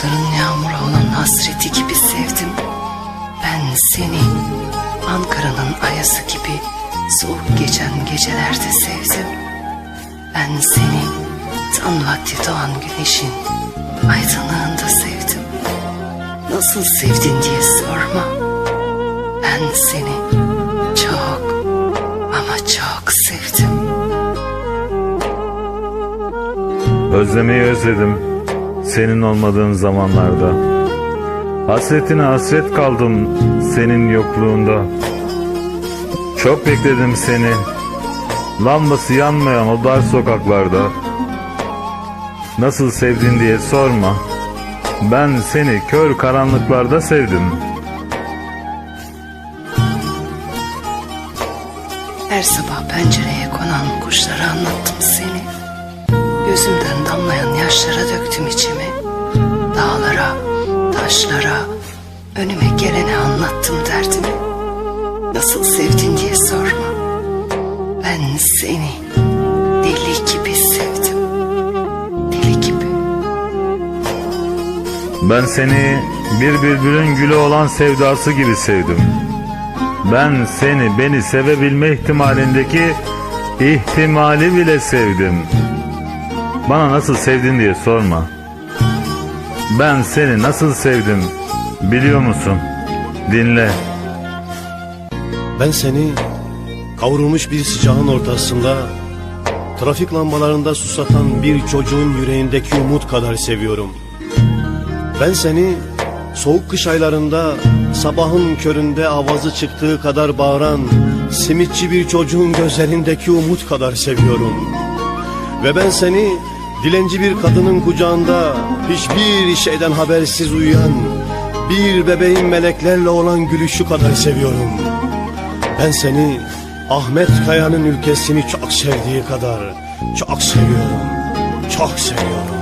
Bulutların yağmura olan hasreti gibi sevdim. Ben seni Ankara'nın ayası gibi soğuk geçen gecelerde sevdim. Ben seni tan vakti doğan güneşin aydınlığında sevdim. Nasıl sevdin diye sorma. Ben seni çok ama çok Özlemeyi özledim senin olmadığın zamanlarda. Hasretine hasret kaldım senin yokluğunda. Çok bekledim seni. Lambası yanmayan o dar sokaklarda. Nasıl sevdin diye sorma. Ben seni kör karanlıklarda sevdim. Her sabah pencereye konan kuşlara anlattım seni. Gözümden damlayan yaşlara döktüm içimi. Dağlara, taşlara, önüme gelene anlattım derdimi. Nasıl sevdin diye sorma. Ben seni deli gibi sevdim. Deli gibi. Ben seni bir bülbülün gülü olan sevdası gibi sevdim. Ben seni beni sevebilme ihtimalindeki ihtimali bile sevdim. Bana nasıl sevdin diye sorma. Ben seni nasıl sevdim biliyor musun? Dinle. Ben seni kavrulmuş bir sıcağın ortasında trafik lambalarında susatan bir çocuğun yüreğindeki umut kadar seviyorum. Ben seni soğuk kış aylarında sabahın köründe avazı çıktığı kadar bağıran simitçi bir çocuğun gözlerindeki umut kadar seviyorum. Ve ben seni dilenci bir kadının kucağında hiçbir şeyden habersiz uyuyan bir bebeğin meleklerle olan gülüşü kadar seviyorum. Ben seni Ahmet Kaya'nın ülkesini çok sevdiği kadar çok seviyorum. Çok seviyorum.